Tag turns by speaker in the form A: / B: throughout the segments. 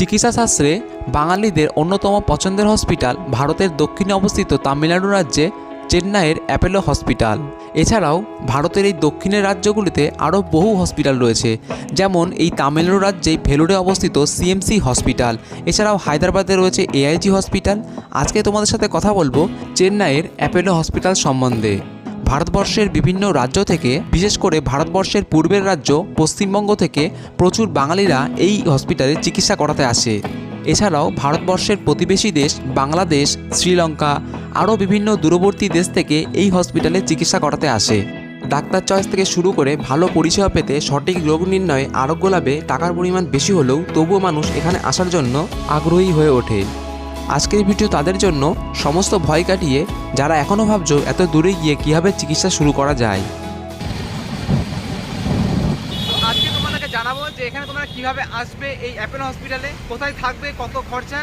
A: চিকিৎসা শাস্ত্রে বাঙালিদের অন্যতম পছন্দের হসপিটাল ভারতের দক্ষিণে অবস্থিত তামিলনাড়ু রাজ্যে চেন্নাইয়ের অ্যাপেলো হসপিটাল। এছাড়াও ভারতের এই দক্ষিণের রাজ্যগুলিতে আরও বহু হসপিটাল রয়েছে, যেমন এই তামিলনাড়ু রাজ্যেই ভেলোরে অবস্থিত সিএমসি হসপিটাল। এছাড়াও হায়দ্রাবাদে রয়েছে এআইজি হসপিটাল। আজকে তোমাদের সাথে কথা বলব চেন্নাইয়ের অ্যাপেলো হসপিটাল সম্বন্ধে। ভারতবর্ষের বিভিন্ন রাজ্য থেকে, বিশেষ করে ভারতবর্ষের পূর্বের রাজ্য, পশ্চিমবঙ্গ থেকে প্রচুর বাঙালিরা এই হসপিটালে চিকিৎসা করাতে আসে। এছাড়াও ভারতবর্ষের প্রতিবেশী দেশ বাংলাদেশ, শ্রীলঙ্কা, আরও বিভিন্ন দূরবর্তী দেশ থেকে এই হসপিটালে চিকিৎসা করাতে আসে। ডাক্তার চয়েস থেকে শুরু করে ভালো পরিষেবা পেতে সঠিক রোগ নির্ণয়ে আরোগ্য লাভে টাকার পরিমাণ বেশি হলেও তবুও মানুষ এখানে আসার জন্য আগ্রহী হয়ে ওঠে। আজকের ভিডিও তাদের জন্য সমস্ত ভয় কাটিয়ে যারা এখনও ভাবছ এত দূরে গিয়ে কীভাবে চিকিৎসা শুরু করা যায়।
B: আজকে তোমাদেরকে জানাব যে এখানে তোমরা কীভাবে আসবে এই অ্যাপেল হসপিটালে, কোথায় থাকবে, কত খরচা,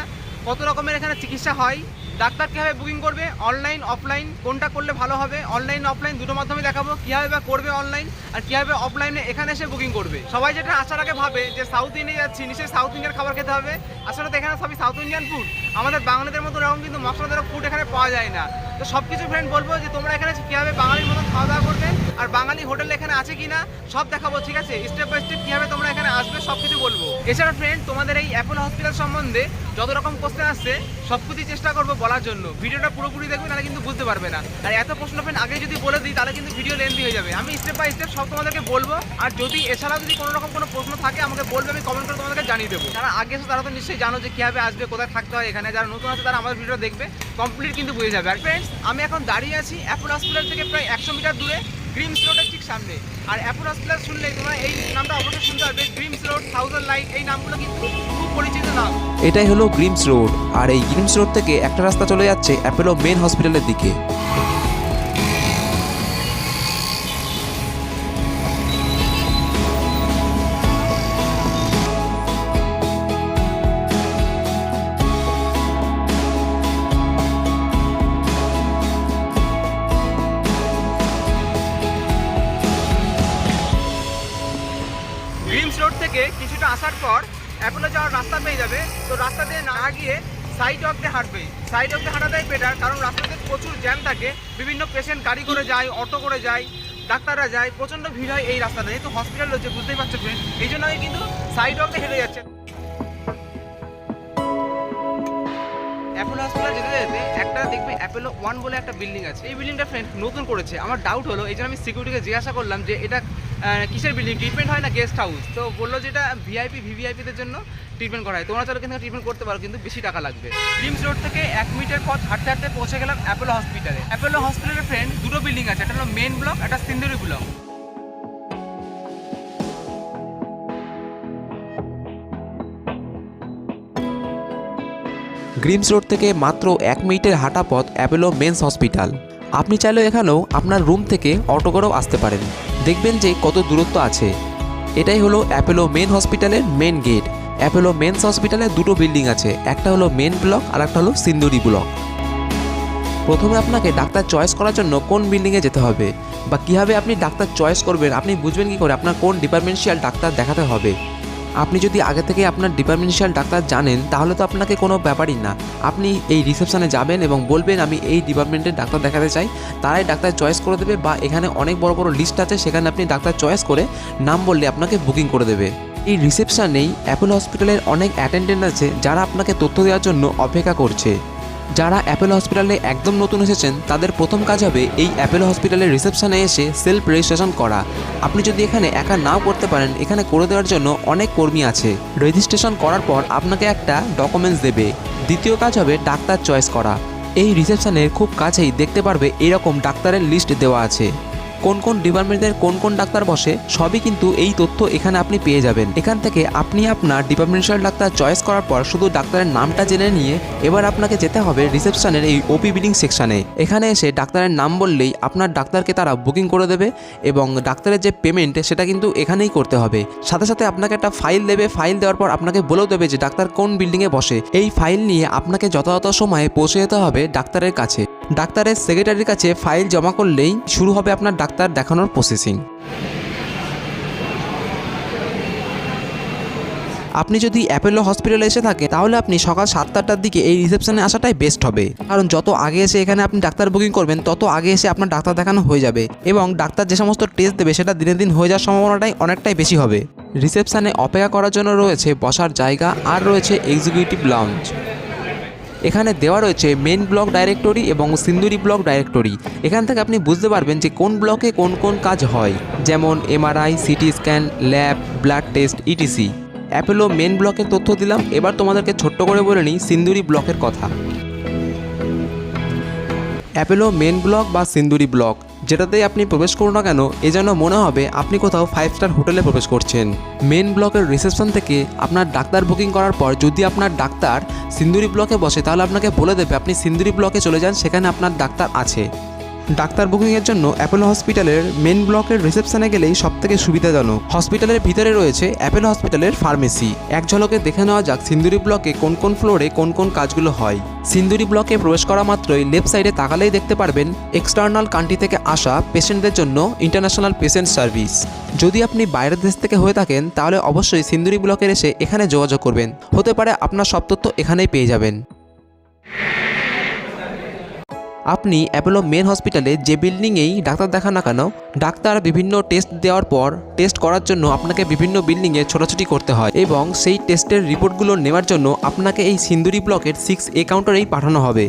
B: কত রকমের এখানে চিকিৎসা হয়। ডাক্তার কীভাবে বুকিং করবে? অনলাইন অফলাইন কোনটা করলে ভালো হবে? অনলাইন অফলাইন দুটো মাধ্যমে দেখাবো। কীভাবে বা করবে অনলাইন আর কীভাবে অফলাইনে এখানে এসে বুকিং করবে? সবাই যেটা আসার আগে ভাবে যে সাউথ ইন্ডিয়া যাচ্ছি, নিশ্চয়ই সাউথ ইন্ডিয়ান খাবার খেতে হবে। আসলে তো এখানে সবই সাউথ ইন্ডিয়ান ফুড আমাদের বাঙালিদের মতো এরকম কিন্তু মশলাদার ফুড এখানে পাওয়া যায় না। তো সব কিছু ফ্রেন্ড বলব যে তোমরা এখানে কীভাবে বাঙালির মতো খাওয়া দাওয়া করবে? আর বাঙালি হোটেল এখানে আছে কিনা, সব দেখাবো, ঠিক আছে? স্টেপ বাই স্টেপ কীভাবে তোমরা এখানে আসবে, সব কিছু বলব। এছাড়া ফ্রেন্ড তোমাদের এই অ্যাপল হসপিটাল সম্বন্ধে যত রকম কোশ্চেন আসছে, সব কিছুই চেষ্টা করব বলার জন্য। ভিডিওটা পুরোপুরি দেখবে তাহলে কিন্তু বুঝতে পারবে না। আর এত প্রশ্ন ফ্রেন্ড আগে যদি বলে দিই, তাহলে কিন্তু ভিডিও লেন্দি হয়ে যাবে। আমি স্টেপ বাই স্টেপ সব তোমাদেরকে বলব, আর যদি এছাড়াও যদি কোনো রকম কোনো প্রশ্ন থাকে, আমাকে বলবে, আমি কমেন্ট করে তোমাদেরকে জানিয়ে দেবো। যারা আগে এসে তারা তো নিশ্চয়ই জানো যে কীভাবে আসবে, কোথায় থাকতে হয় এখানে। যারা নতুন আছে, তারা আমাদের ভিডিও দেখবে কমপ্লিট কিন্তু বুঝে যাবে। আর ফ্রেন্ডস আমি এখন দাঁড়িয়ে আছি অ্যাপল হসপিটাল থেকে প্রায় একশো মিটার দূরে। ড্রিমস রোডের ঠিক সামনে। আর অ্যাপোরাস প্লাস শুনলে তোমরা এই নামটা অবশ্যই শুনতে পারবে। ড্রিমস রোড থাউজেন্ড লাইট এই নামগুলো কিন্তু খুব পরিচিত নাম।
A: এটাই হলো গ্রিমস রোড আর এই গ্রিমস রোড থেকে একটা রাস্তা চলে যাচ্ছে অ্যাপেলো মেন হসপিটালের দিকে।
B: যাওয়ার রাস্তা পেয়ে যাবে। তো রাস্তা দিয়ে না গিয়ে সাইড অফ দিয়ে হাঁটবে। সাইড অফ দিয়ে হাঁটাটাই বেটার কারণ রাস্তাতে প্রচুর জ্যাম থাকে। বিভিন্ন পেশেন্ট গাড়ি করে যায় অটো করে যায়, ডাক্তাররা যায়, প্রচণ্ড ভিড় হয় এই রাস্তাতে। যেহেতু হসপিটাল রয়েছে, বুঝতেই পারছ ফ্রেন্ড এই জন্য আমি কিন্তু সাইড অফ দিয়ে হেঁটে যাচ্ছে। অ্যাপোলো হসপিটাল যেতে যেতে একটা দেখবে অ্যাপোলো ওয়ান বলে একটা বিল্ডিং আছে। এই বিল্ডিংটা ফ্রেন্ড নতুন করেছে। আমার ডাউট হলো, এই জন্য আমি সিকিউরিটিকে জিজ্ঞাসা করলাম যে এটা কিসের বিল্ডিং ট্রিটমেন্ট হয় না গেস্ট হাউস তো বলল যে এটা ভিআইপি ভিভিআইপিদের জন্য ট্রিটমেন্ট করা হয়। তোমরা চাইলে কিন্তু ট্রিটমেন্ট করতে পারো, কিন্তু বেশি টাকা লাগবে। ড্রিমস রোড থেকে এক মিনিটের পথ হাঁটতে হাঁটতে পৌঁছে গেলাম অ্যাপোলো হসপিটালে অ্যাপোলো হসপিটালের ফ্রেন্ড দুটো বিল্ডিং আছে। একটা হলো মেন ব্লক একটা সিন্দুরি ব্লক
A: গ্রিমস রোড থেকে মাত্র এক মিনিটের হাঁটা পথ অ্যাপেলো মেন্স হসপিটাল আপনি চাইলেও এখানেও আপনার রুম থেকে অটো করেও আসতে পারেন। দেখবেন যে কত দূরত্ব আছে। এটাই হলো অ্যাপেলো মেন হসপিটালের মেন গেট অ্যাপেলো মেন্স হসপিটালে দুটো বিল্ডিং আছে। একটা হলো মেন ব্লক আর একটা হলো সিন্দুরি ব্লক প্রথমে আপনাকে ডাক্তার চয়েস করার জন্য কোন বিল্ডিংয়ে যেতে হবে। বা কীভাবে আপনি ডাক্তার চয়েস করবেন, আপনি বুঝবেন কী করে আপনার কোন ডিপার্টমেন্টশিয়াল ডাক্তার দেখাতে হবে। আপনি যদি আগে থেকে আপনার ডিপার্টমেন্টাল ডাক্তার জানেন, তাহলে তো আপনাকে কোনো ব্যাপারই না। আপনি এই রিসেপশানে যাবেন এবং বলবেন, আমি এই ডিপার্টমেন্টের ডাক্তার দেখাতে চাই। তারাই ডাক্তার চয়েস করে দেবে বা এখানে অনেক বড় বড় লিস্ট আছে, সেখানে আপনি ডাক্তার চয়েস করে নাম বললে আপনাকে বুকিং করে দেবে। এই রিসেপশানেই অ্যাপোলো হসপিটালের অনেক অ্যাটেন্ডেন্ট আছে, যারা আপনাকে তথ্য দেওয়ার জন্য অপেক্ষা করছে। যারা অ্যাপেল হসপিটালে একদম নতুন এসেছেন, তাদের প্রথম কাজ হবে এই অ্যাপেল হসপিটালের রিসেপশনে এসে সেলফ রেজিস্ট্রেশন করা। আপনি যদি এখানে একা নাও করতে পারেন, এখানে করে দেওয়ার জন্য অনেক কর্মী আছে। রেজিস্ট্রেশন করার পর আপনাকে একটা ডকুমেন্টস দেবে। দ্বিতীয় কাজ হবে ডাক্তার চয়েস করা। এই রিসেপশনের খুব কাছেই দেখতে পারবে এরকম ডাক্তারের লিস্ট দেওয়া আছে। কোন কোন ডিপার্টমেন্টের কোন কোন ডাক্তার বসে, সবই কিন্তু এই তথ্য এখানে আপনি পেয়ে যাবেন। এখান থেকে আপনি আপনার ডিপার্টমেন্টাল ডাক্তার চয়েস করার পর শুধু ডাক্তারের নামটা জেনে নিয়ে এবার আপনাকে যেতে হবে রিসেপশনের এই ওপি বিলিং সেকশানে এখানে এসে ডাক্তারের নাম বললেই আপনার ডাক্তারকে তারা বুকিং করে দেবে এবং ডাক্তারের যে পেমেন্ট সেটা কিন্তু এখানেই করতে হবে। সাথে সাথে আপনাকে একটা ফাইল দেবে। ফাইল দেওয়ার পর আপনাকে বলেও দেবে যে ডাক্তার কোন বিল্ডিংয়ে বসে। এই ফাইল নিয়ে আপনাকে যথাযথ সময়ে পৌঁছে যেতে হবে ডাক্তারের কাছে। ডাক্তারের সেক্রেটারির কাছে ফাইল জমা করলেই শুরু হবে আপনার ডাক্তার দেখানোর প্রসেসিং আপনি যদি অ্যাপেলো হসপিটালে এসে থাকে, তাহলে আপনি সকাল সাতটার দিকে এই রিসেপশনে আসাটাই বেস্ট হবে। কারণ যত আগে এসে এখানে আপনি ডাক্তার বুকিং করবেন, তত আগে এসে আপনার ডাক্তার দেখানো হয়ে যাবে এবং ডাক্তার যে সমস্ত টেস্ট দেবে, সেটা দিনে দিন হয়ে যাওয়ার সম্ভাবনাটাই অনেকটাই বেশি হবে। রিসেপশনে অপেক্ষা করার জন্য রয়েছে বসার জায়গা আর রয়েছে এক্সিকিউটিভ লাউঞ্জ এখানে দেওয়া রয়েছে মেন ব্লক ডাইরেক্টরি এবং সিন্দুরি ব্লক ডাইরেক্টরি এখান থেকে আপনি বুঝতে পারবেন যে কোন ব্লকে কোন কোন কাজ হয়। যেমন MRI CT scan lab blood test ETC Apollo main ব্লকের তথ্য দিলাম। এবার তোমাদেরকে ছোট্ট করে বলে নিই সিন্দুরি ব্লকের কথা। অ্যাপেলো মেন ব্লক বা সিন্দুরি ব্লক যেটাতেই আপনি প্রবেশ করুন না কেন, এ যেন মনে হবে আপনি কোথাও ফাইভ স্টার হোটেলে প্রবেশ করছেন। মেন ব্লকের রিসেপশন থেকে আপনার ডাক্তার বুকিং করার পর যদি আপনার ডাক্তার সিন্দুরি ব্লকে বসে, তাহলে আপনাকে বলে দেবে আপনি সিন্দুরি ব্লকে চলে যান, সেখানে আপনার ডাক্তার আছে। ডাক্তার বুকিংয়ের জন্য অ্যাপেলো হসপিটালের মেন ব্লকের রিসেপশনে গেলেই সব থেকে সুবিধাজনক। হসপিটালের ভিতরে রয়েছে অ্যাপেলো হসপিটালের ফার্মেসি এক ঝলকে দেখে নেওয়া যাক সিন্দুরি ব্লকে কোন কোন ফ্লোরে কোন কোন কাজগুলো হয়। সিন্দুরি ব্লকে প্রবেশ করা মাত্রই লেফট সাইডে তাকালেই দেখতে পারবেন এক্সটার্নাল কান্ট্রি থেকে আসা পেশেন্টদের জন্য ইন্টারন্যাশনাল পেশেন্ট সার্ভিস যদি আপনি বাইরের দেশ থেকে হয়ে থাকেন, তাহলে অবশ্যই সিন্দুরি ব্লকের এসে এখানে যোগাযোগ করবেন। হতে পারে আপনার সব তথ্য এখানেই পেয়ে যাবেন। আপনি অ্যাপোলো মেন হসপিটালে যে বিল্ডিংয়েই ডাক্তার দেখান না কেন, ডাক্তার বিভিন্ন টেস্ট দেওয়ার পর টেস্ট করার জন্য আপনাকে বিভিন্ন বিল্ডিংয়ে ছোটাছুটি করতে হয় এবং সেই টেস্টের রিপোর্টগুলো নেওয়ার জন্য আপনাকে এই সিন্দুরি ব্লকের সিক্স এ কাউন্টারেই পাঠানো হবে।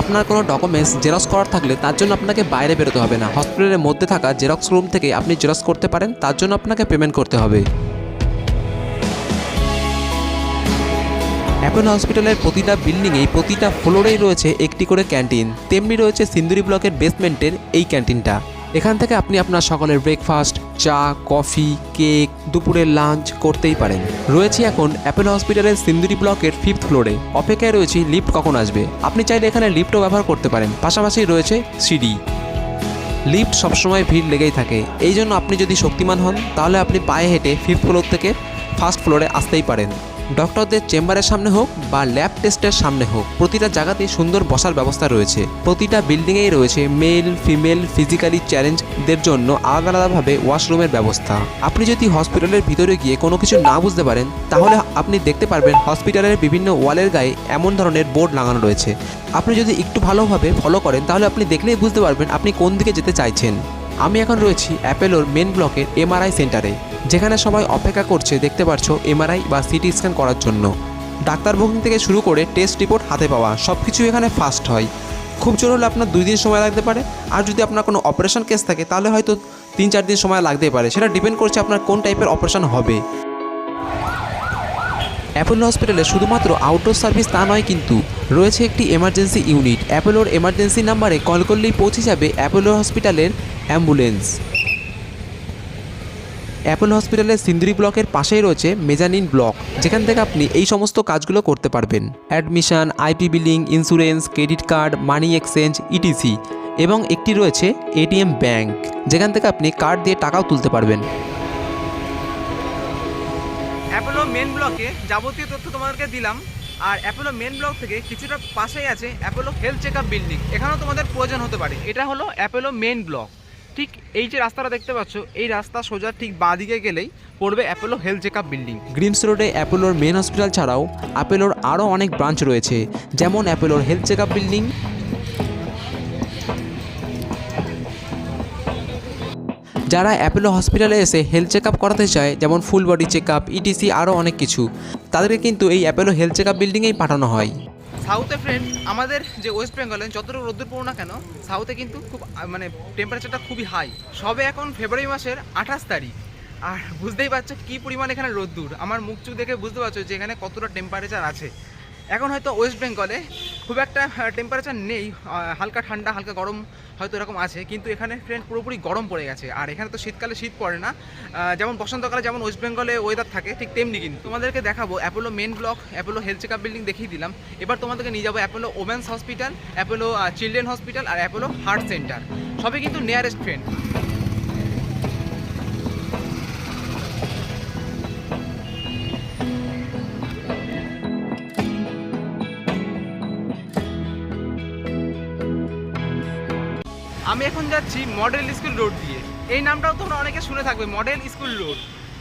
A: আপনার কোনো ডকুমেন্টস জেরক্স করার থাকলে তার জন্য আপনাকে বাইরে বেরোতে হবে না। হসপিটালের মধ্যে থাকা জেরক্স রুম থেকে আপনি জেরক্স করতে পারেন, তার জন্য আপনাকে পেমেন্ট করতে হবে। অ্যাপেলো হসপিটালের প্রতিটা বিল্ডিংয়েই প্রতিটা ফ্লোরেই রয়েছে একটি করে ক্যান্টিন। তেমনি রয়েছে সিন্দুরি ব্লকের বেসমেন্টের এই ক্যান্টিনটা। এখান থেকে আপনি আপনার সকালের ব্রেকফাস্ট, চা, কফি, কেক, দুপুরের লাঞ্চ করতেই পারেন। রয়েছে এখন অ্যাপেলো হসপিটালের সিন্দুরি ব্লকের ফিফথ ফ্লোরে। অপেক্ষায় রয়েছে লিফট কখন আসবে? আপনি চাইলে এখানে লিফটও ব্যবহার করতে পারেন। পাশাপাশি রয়েছে সিডি। লিফট সবসময় ভিড় লেগেই থাকে। এই জন্য আপনি যদি শক্তিমান হন, তাহলে আপনি পায়ে হেঁটে ফিফথ ফ্লোর থেকে ফার্স্ট ফ্লোরে আসতেই পারেন। ডক্টরদের চেম্বারের সামনে হোক বা ল্যাব টেস্টের সামনে হোক, প্রতিটা জায়গাতেই সুন্দর বসার ব্যবস্থা রয়েছে। প্রতিটা বিল্ডিংয়েই রয়েছে মেল, ফিমেল, ফিজিক্যালি চ্যালেঞ্জদের জন্য আলাদা আলাদাভাবে ওয়াশরুমের ব্যবস্থা। আপনি যদি হসপিটালের ভিতরে গিয়ে কোনো কিছু না বুঝতে পারেন, তাহলে আপনি দেখতে পারবেন হসপিটালের বিভিন্ন ওয়ালের গায়ে এমন ধরনের বোর্ড লাগানো রয়েছে। আপনি যদি একটু ভালোভাবে ফলো করেন, তাহলে আপনি দেখলেই বুঝতে পারবেন আপনি কোন দিকে যেতে চাইছেন। আমি এখন রয়েছি অ্যাপেলোর মেন ব্লকের এমআরআই সেন্টারে। যেখানে সবাই অপেক্ষা করছে, দেখতে পাচ্ছ এমআরআই বা সিটি স্ক্যান করার জন্য। ডাক্তার বুকিং থেকে শুরু করে টেস্ট রিপোর্ট হাতে পাওয়া সব কিছু এখানে ফাস্ট হয়। খুব জোর হলে আপনার দুই দিন সময় লাগতে পারে। আর যদি আপনার কোনো অপারেশন কেস থাকে, তাহলে হয়তো তিন চার দিন সময় লাগতেই পারে। সেটা ডিপেন্ড করছে আপনার কোন টাইপের অপারেশন হবে। অ্যাপোলো হসপিটালে শুধুমাত্র আউটডোর সার্ভিস তা নয় কিন্তু রয়েছে একটি এমার্জেন্সি ইউনিট। অ্যাপোলোর এমার্জেন্সি নাম্বারে কল করলেই পৌঁছে যাবে অ্যাপোলো হসপিটালের অ্যাম্বুলেন্স। অ্যাপোলো হসপিটালের সিন্দুরি ব্লকের পাশেই রয়েছে মেজানিন ব্লক। যেখান থেকে আপনি এই সমস্ত কাজগুলো করতে পারবেন। Admission IP billing, insurance, credit card, money exchange, ETC এবং একটি রয়েছে এটিএম ব্যাংক, যেখান থেকে আপনি কার্ড দিয়ে টাকাও তুলতে পারবেন।
B: অ্যাপোলো মেন ব্লকে যাবতীয় তথ্য তোমাদেরকে দিলাম। আর অ্যাপোলো মেন ব্লক থেকে কিছুটা পাশেই আছে অ্যাপোলো হেলথ চেক বিল্ডিং। এখানেও তোমাদের প্রয়োজন হতে পারে। এটা হলো অ্যাপোলো মেন ব্লক। ঠিক এই যে রাস্তাটা দেখতে পাচ্ছ, এই রাস্তা সোজা ঠিক বাঁ দিকে গেলেই পড়বে Apollo health check up building.
A: Greams রোডে অ্যাপোলোর মেন হসপিটাল ছাড়াও অ্যাপোলোর আরও অনেক ব্রাঞ্চ রয়েছে, যেমন অ্যাপোলোর হেলথ চেক আপ বিল্ডিং। যারা অ্যাপোলো হসপিটালে এসে হেলথ চেক আপ করাতে চায়, যেমন full body check up ETC, আরও অনেক কিছু, তাদেরকে কিন্তু এই অ্যাপোলো হেলথ চেক আপ বিল্ডিংয়েই পাঠানো হয়।
B: সাউথে ফ্রেন্ড আমাদের যে ওয়েস্ট বেঙ্গলে যতটুকু রোদ্দুর পড়ো না কেন, সাউথে কিন্তু খুব মানে টেম্পারেচারটা খুবই হাই সবে এখন ফেব্রুয়ারি মাসের আঠাশ তারিখ। আর বুঝতেই পারছ কী পরিমাণ এখানে রোদ্দুর? আমার মুখ চুখ দেখে বুঝতে পারছ যে এখানে কতটা টেম্পারেচার আছে। এখন হয়তো ওয়েস্ট বেঙ্গলে খুব একটা টেম্পারেচার নেই হালকা ঠান্ডা, হালকা গরম হয়তো এরকম আছে, কিন্তু এখানে ফ্রেন্ড পুরোপুরি গরম পড়ে গেছে। আর এখানে তো শীতকালে শীত পড়ে না। যেমন বসন্তকালে যেমন ওয়েস্ট বেঙ্গলে ওয়েদার থাকে, ঠিক তেমনি কিন্তু। তোমাদেরকে দেখাবো Apollo main block Apollo health check up building দেখিয়ে দিলাম। এবার তোমাদেরকে নিয়ে যাব Apollo women's hospital Apollo children hospital আর অ্যাপোলো হার্ট সেন্টার সবই কিন্তু নিয়ারেস্ট ফ্রেন্ড যাচ্ছি মডেল স্কুল রোড দিয়ে। এই নামটাও তোমরা অনেকে শুনে থাকবে, মডেল স্কুল রোড।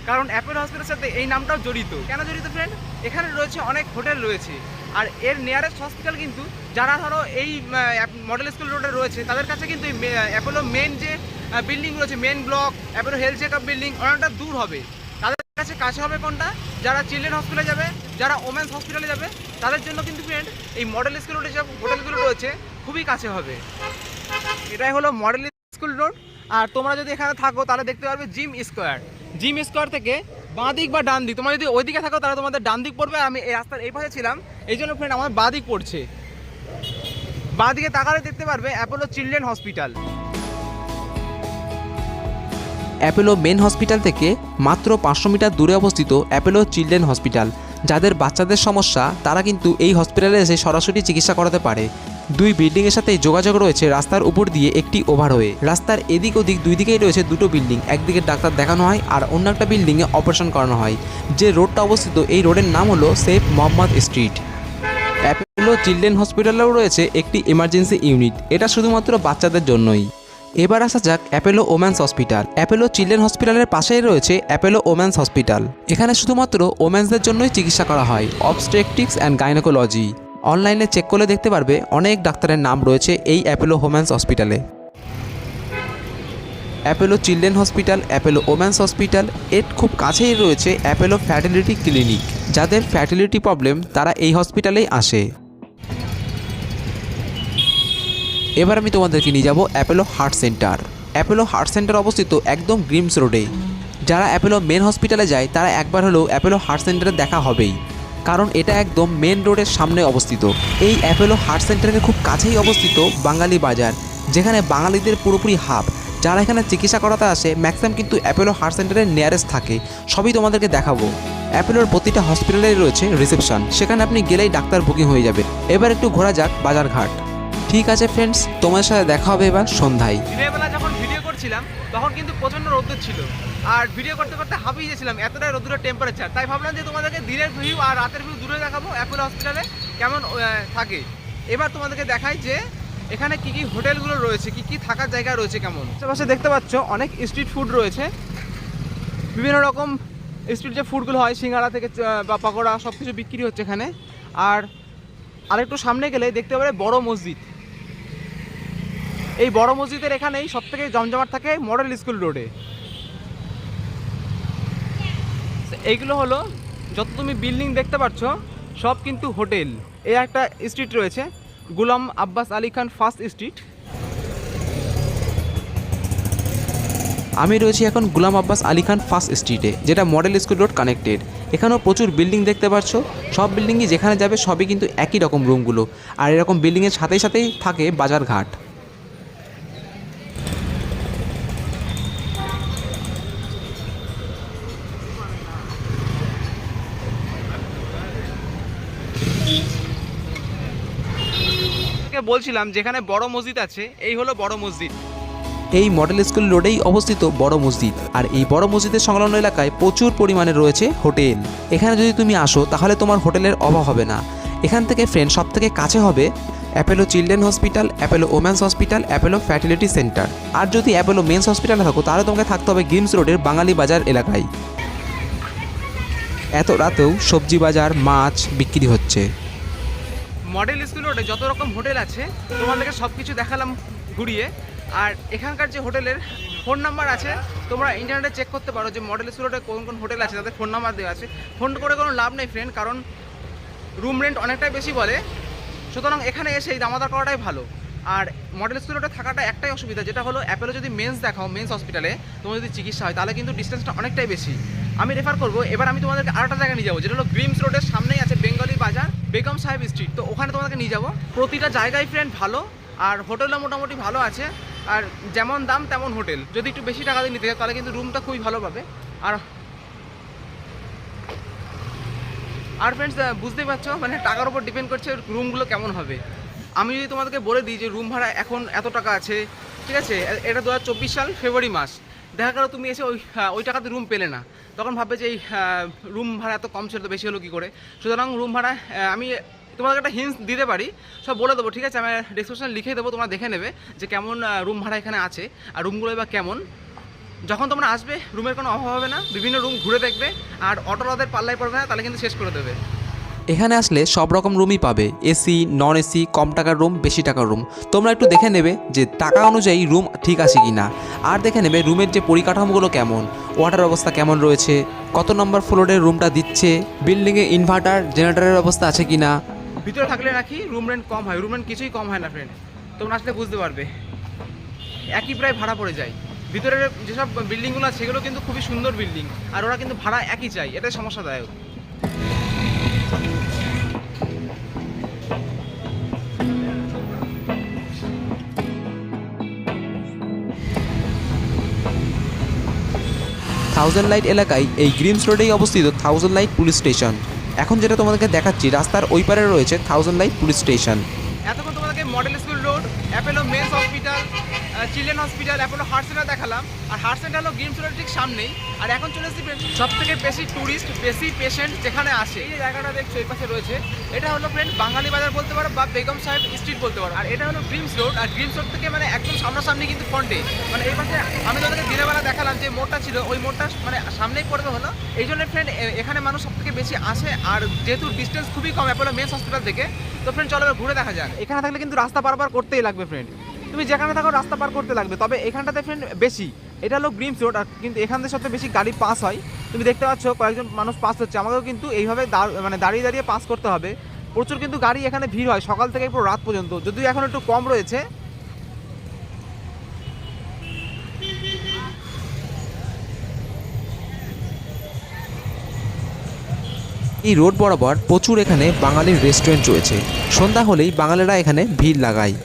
B: কারণ অ্যাপেল হসপিটালের সাথে এই নামটাও জড়িত। কেন জড়িত ফ্রেন্ড এখানে রয়েছে অনেক হোটেল রয়েছে। আর এর নিয়ারেস্ট হসপিটাল কিন্তু যারা ধরো এই মডেল স্কুল রোডে রয়েছে, তাদের কাছে কিন্তু অ্যাপেলো মেন যে বিল্ডিং রয়েছে main block Apollo health check up building অনেকটা দূর হবে। তাদের কাছে কাছে হবে কোনটা? যারা চিলড্রেন হসপিটালে যাবে, যারা ওমেন্স হসপিটালে যাবে, তাদের জন্য কিন্তু ফ্রেন্ড এই মডেল স্কুল রোডে যে হোটেলগুলো রয়েছে, খুবই কাছে হবে। এটাই হলো মডেল স্কুল রোড। আর তোমরা যদি এখানে থাকো, তাহলে দেখতে পারবে জিম স্কোয়ার। জিম স্কোয়ার থেকে বাঁ দিক বা ডান দিক। তোমরা যদি ওইদিকে থাকো, তাহলে তোমাদের ডান দিক পড়বে। আর আমি এই রাস্তার এই পাশে ছিলাম। এই জন্য ফ্রেন্ড আমার বাঁ দিক পড়ছে। বাঁ দিকে তাকালে দেখতে পারবে Apollo children hospital
A: Apollo main hospital থেকে মাত্র পাঁচশো মিটার দূরে অবস্থিত অ্যাপেলো চিলড্রেন হসপিটাল যাদের বাচ্চাদের সমস্যা, তারা কিন্তু এই হসপিটালে এসে সরাসরি চিকিৎসা করাতে পারে। দুই বিল্ডিংয়ের সাথে যোগাযোগ রয়েছে রাস্তার উপর দিয়ে একটি ওভারওয়ে। রাস্তার এদিক ওদিক দুই দিকেই রয়েছে দুটো বিল্ডিং, একদিকে ডাক্তার দেখানো হয় আর অন্য একটা বিল্ডিংয়ে অপারেশন করানো হয়। যে রোডটা অবস্থিত, এই রোডের নাম হলো safe Mohammad street. Apollo children হসপিটালেও রয়েছে একটি এমার্জেন্সি ইউনিট, এটা শুধুমাত্র বাচ্চাদের জন্যই। এবার আসা যাক Apollo women's hospital. Apollo children হসপিটালের পাশেই রয়েছে অ্যাপেলো ওম্যান্স হসপিটাল। এখানে শুধুমাত্র ওম্যান্সদের জন্যই চিকিৎসা করা হয় অবস্ট্রেকটিক্স অ্যান্ড গাইনোকোলজি। অনলাইনে চেক করলে দেখতে পারবে অনেক ডাক্তারের নাম রয়েছে এই অ্যাপেলো হোম্যান্স হসপিটালে Apollo children hospital Apollo women's hospital এর খুব কাছেই রয়েছে অ্যাপেলো ফ্যাটিলিটি ক্লিনিক যাদের ফ্যাটিলিটি প্রবলেম তারা এই হসপিটালেই আসে। এবার আমি তোমাদেরকে নিয়ে যাব Apollo heart centre Apollo heart centre অবস্থিত একদম গ্রিমস রোডে যারা অ্যাপেলো মেন হসপিটালে যায়, তারা একবার হলেও অ্যাপেলো হার্ট সেন্টারে দেখা হবেই। কারণ এটা একদম মেন রোডের সামনে অবস্থিত। এই অ্যাপেলো হার্ট সেন্টারের খুব কাছেই অবস্থিত বাঙালি বাজার, যেখানে বাঙালিদের পুরোপুরি হাব। যারা এখানে চিকিৎসা করাতে আসে ম্যাক্সিমাম কিন্তু অ্যাপেলো হার্ট সেন্টারের নিয়ারেস্ট থাকে। সবই তোমাদেরকে দেখাবো। অ্যাপেলোর প্রতিটা হসপিটালেই রয়েছে রিসেপশন সেখানে আপনি গেলেই ডাক্তার বুকিং হয়ে যাবে। এবার একটু ঘোরা যাক বাজারঘাট। ঠিক আছে ফ্রেন্ডস তোমার সাথে দেখা হবে এবার সন্ধ্যায়।
B: করছিলাম তখন কিন্তু প্রচণ্ড রোদ্দুর ছিল। আর ভিডিও করতে করতে হাঁপিয়ে গেছিলাম এতটাই রোদ্দুরের টেম্পারেচার তাই ভাবলাম যে তোমাদেরকে দিনের ভিউ আর রাতের ভিউ দূরে দেখাবো অ্যাপোলো হসপিটালে কেমন থাকে। এবার তোমাদেরকে দেখাই যে এখানে কি কি হোটেলগুলো রয়েছে, কি কি থাকার জায়গা রয়েছে কেমন। আশেপাশে দেখতে পাচ্ছ, অনেক স্ট্রিট ফুড রয়েছে। বিভিন্ন রকম স্ট্রিট যে ফুডগুলো হয় সিঙ্গাড়া থেকে বা পকোড়া সব কিছু বিক্রি হচ্ছে এখানে। আর আরেকটু সামনে গেলে দেখতে পাবে বড় মসজিদ। এই বড় মসজিদের এখানেই সব থেকে জমজমাট থাকে মডেল স্কুল রোডে এইগুলো হলো, যত তুমি বিল্ডিং দেখতে পাচ্ছ সব কিন্তু হোটেল। এ একটা স্ট্রিট রয়েছে, গুলাম আব্বাস আলী খান ফার্স্ট স্ট্রিট
A: আমি রয়েছি এখন গুলাম আব্বাস আলী খান ফার্স্ট স্ট্রিটে যেটা মডেল স্কুল রোড কানেক্টেড এখানেও প্রচুর বিল্ডিং দেখতে পাচ্ছ সব বিল্ডিংই যেখানে যাবে সবই কিন্তু একই রকম রুমগুলো আর এরকম বিল্ডিংয়ের সাথেই সাথেই থাকে বাজারঘাট।
B: বলছিলাম, যেখানে বড় মসজিদ আছে, এই হলো বড় মসজিদ।
A: এই মডেল স্কুল রোডেই অবস্থিত বড় মসজিদ। আর এই বড় মসজিদের সংলগ্ন এলাকায় প্রচুর পরিমাণে রয়েছে হোটেল। এখানে যদি তুমি আসো, তাহলে তোমার হোটেলের অভাব হবে না। এখান থেকে ফ্রেন্ড সব থেকে কাছে হবে Apollo children hospital Apollo women's hospital Apollo fertility centre আর যদি অ্যাপেলো মেন্স হসপিটালে থাকো, তাহলে তোমাকে থাকতে হবে গিমস রোডের বাঙালি বাজার এলাকায়। এত রাতেও সবজি বাজার, মাছ বিক্রি হচ্ছে।
B: মডেল স্কুল রোডে যত রকম হোটেল আছে, তোমাদেরকে সব কিছু দেখালাম ঘুরিয়ে। আর এখানকার যে হোটেলের ফোন নাম্বার আছে, তোমরা ইন্টারনেটে চেক করতে পারো যে মডেল স্কুল রোডে কোন কোন হোটেল আছে, তাদের ফোন নাম্বার দেওয়া আছে। ফোন করে কোনো লাভ নেই ফ্রেন্ড কারণ রুম রেন্ট অনেকটাই বেশি বলে। সুতরাং এখানে এসেই এই দামাদা করাটাই ভালো। আর মডেল স্কুল থাকাটা একটাই অসুবিধা, যেটা হলো অ্যাপেলো যদি মেন্স দেখাও মেন্স হসপিটালে তোমার যদি চিকিৎসা হয়, তাহলে কিন্তু ডিস্টেন্সটা অনেকটাই বেশি। আমি রেফার করব, এবার আমি তোমাদেরকে আরেকটা জায়গায় নিয়ে যাব, যেটা হলো গ্রিমস রোডের সামনেই আছে বেঙ্গলি বাজার বেগম সাহেব স্ট্রিট তো ওখানে তোমাদেরকে নিয়ে যাব। প্রতিটা জায়গায় ফ্রেন্ড ভালো, আর হোটেলও মোটামুটি ভালো আছে। আর যেমন দাম, তেমন হোটেল। যদি একটু বেশি টাকা দিয়ে নিতে চাও, তাহলে কিন্তু রুমটা খুবই ভালো পাবে। আর আর ফ্রেন্ডস বুঝতেই পারছ মানে টাকার উপর ডিপেন্ড করছে রুমগুলো কেমন হবে। আমি যদি তোমাদেরকে বলে দিই যে রুম ভাড়া এখন এত টাকা আছে, ঠিক আছে? এটা দু হাজার চব্বিশ সাল ফেব্রুয়ারি মাস। দেখা গেলো তুমি এসে ওই ওই টাকাতে রুম পেলে না। তখন ভাববে যে এই রুম ভাড়া এত কম ছিল তো বেশি হলো কী করে? সুতরাং রুম ভাড়া আমি তোমাদেরকে একটা হিন্স দিতে পারি। সব বলে দেবো, ঠিক আছে? আমি ডিসক্রিপশনে লিখে দেবো, তোমরা দেখে নেবে যে কেমন রুম ভাড়া এখানে আছে আর রুমগুলো বা কেমন। যখন তোমরা আসবে রুমের কোনো অভাব হবে না। বিভিন্ন রুম ঘুরে দেখবে আর অটোলাদের পাল্লায় পড়বে না, তাহলে কিন্তু শেষ করে দেবে।
A: এখানে আসলে সব রকম রুমই পাবে। এসি নন এসি কম টাকার রুম বেশি টাকার রুম তোমরা একটু দেখে নেবে যে টাকা অনুযায়ী রুম ঠিক আছে কি না আর দেখে নেবে রুমের যে পরিকাঠামোগুলো কেমন ওয়াটার অবস্থা কেমন রয়েছে, কত নম্বর ফ্লোরের রুমটা দিচ্ছে বিল্ডিংয়ে ইনভার্টার জেনারেটরের অবস্থা আছে কি না
B: ভিতরে থাকলে নাকি রুম রেন্ট কম হয় রুম রেন্ট কিছুই কম হয় না ফ্রেন্ড তোমরা আসলে বুঝতে পারবে। একই প্রায় ভাড়া পড়ে যায়। ভিতরের যেসব বিল্ডিংগুলো আছে, সেগুলো কিন্তু খুবই সুন্দর বিল্ডিং আর ওরা কিন্তু ভাড়া একই চাই, এটাই সমস্যাদায়ক।
A: থাউজেন্ড লাইট এলাকায় এই গ্রিমস রোডেই অবস্থিত থাউজেন্ড লাইট পুলিশ স্টেশন এখন যেটা তোমাদেরকে দেখাচ্ছি, রাস্তার ওই পারে রয়েছে থাউজেন্ড লাইট পুলিশ স্টেশন
B: এতক্ষণ তোমাদেরকে model school road Apollo men's hospital children hospital, Apollo heart centre দেখালাম। আর হার্ট সেন্টার হলো গেমস রোডের ঠিক সামনেই। আর এখন চলে এসেছি সব থেকে বেশি ট্যুরিস্ট বেশি পেশেন্ট যেখানে আসে। এই জায়গাটা দেখছ, এই পাশে রয়েছে। এটা হলো ফ্রেন্ড বাঙালি বাজার বলতে পারো বা বেগম সাহেব স্ট্রিট বলতে পারো। আর এটা হলো ড্রিমস রোড আর ড্রিমস রোড থেকে মানে একদম সামনাসামনি কিন্তু ফ্রন্টে মানে এই পাশে আমি তোদেরকে দিনের বেলা দেখালাম যে মোড়টা ছিল, ওই মোড়টা মানে সামনেই পড়বে হলো। এই জন্য ফ্রেন্ড এখানে মানুষ সব থেকে বেশি আসে। আর যেহেতু ডিস্টেন্স খুবই কম অ্যাপোলো মেন্স হসপিটাল থেকে, তো ফ্রেন্ড চলো ঘুরে দেখা যাক। এখানে থাকলে কিন্তু রাস্তা পারাপার করতেই লাগবে ফ্রেন্ড তুমি যেখানে থাকো রাস্তা পার করতে লাগবে। তবে এখানটাতে ফ্রেন্ড বেশি। এটা হলো গ্রিমস রোড আর কিন্তু এখান থেকে সবচেয়ে বেশি গাড়ি পাস হয়। তুমি দেখতে পাচ্ছ কয়েকজন মানুষ পাস হচ্ছে। আমাকেও কিন্তু এইভাবে মানে দাঁড়িয়ে দাঁড়িয়ে পাস করতে হবে। প্রচুর কিন্তু গাড়ি এখানে ভিড় হয় সকাল থেকে পুরো রাত পর্যন্ত। যদিও এখন একটু কম রয়েছে।
A: এই রোড বরাবর প্রচুর এখানে বাঙালির রেস্টুরেন্ট রয়েছে। সন্ধ্যা হলেই বাঙালিরা এখানে ভিড় লাগায়।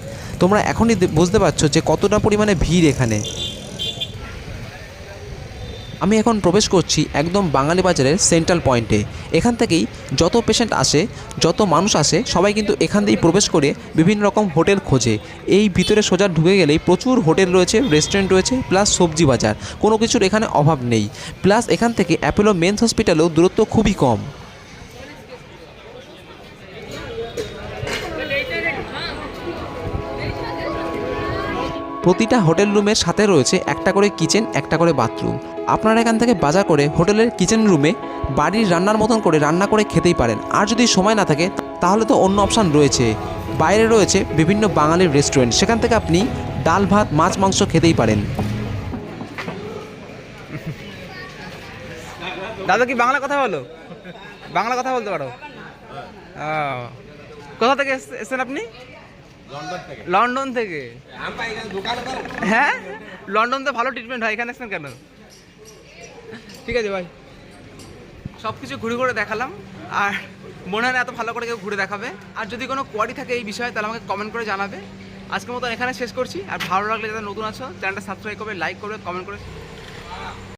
A: তোমরা এখনই বুঝতে পারছ যে কতটা পরিমাণে ভিড় এখানে। আমি এখন প্রবেশ করছি একদম বাঙালি বাজারের সেন্ট্রাল পয়েন্টে এখান থেকেই যত পেশেন্ট আসে, যত মানুষ আসে, সবাই কিন্তু এখান দিয়েই প্রবেশ করে বিভিন্ন রকম হোটেল খোঁজে। এই ভিতরে সোজা ঢুকে গেলেই প্রচুর হোটেল রয়েছে রেস্টুরেন্ট রয়েছে প্লাস সবজি বাজার। কোনো কিছুর এখানে অভাব নেই। প্লাস এখান থেকে অ্যাপোলো মেন্স হসপিটালেও দূরত্ব খুবই কম। প্রতিটা হোটেল রুমের সাথে রয়েছে একটা করে কিচেন, একটা করে বাথরুম। আপনারা এখান থেকে বাজার করে হোটেলের কিচেন রুমে বাড়ির রান্নার মতন করে রান্না করে খেতেই পারেন। আর যদি সময় না থাকে, তাহলে তো অন্য অপশান রয়েছে। বাইরে রয়েছে বিভিন্ন বাঙালির রেস্টুরেন্ট। সেখান থেকে আপনি ডাল, ভাত, মাছ, মাংস খেতেই পারেন।
B: দাদা, কি বাংলা কথা বলো? বাংলা কথা বলতে পারো? কোথা থেকে এসে- এসেছেন আপনি? লন্ডন থেকে। হ্যাঁ? লন্ডনতে ভালো ট্রিটমেন্ট হয় এখানে এসেছেন কেন? ঠিক আছে ভাই সব কিছু ঘুরে ঘুরে দেখালাম আর মনে হয় এত ভালো করে কেউ ঘুরে দেখাবে। আর যদি কোনো কোয়ারি থাকে এই বিষয়ে তাহলে আমাকে কমেন্ট করে জানাবে। আজকের মতন এখানে শেষ করছি আর ভালো লাগলে যারা নতুন আছো চ্যানেলটা সাবস্ক্রাইব করবে লাইক করবে কমেন্ট করে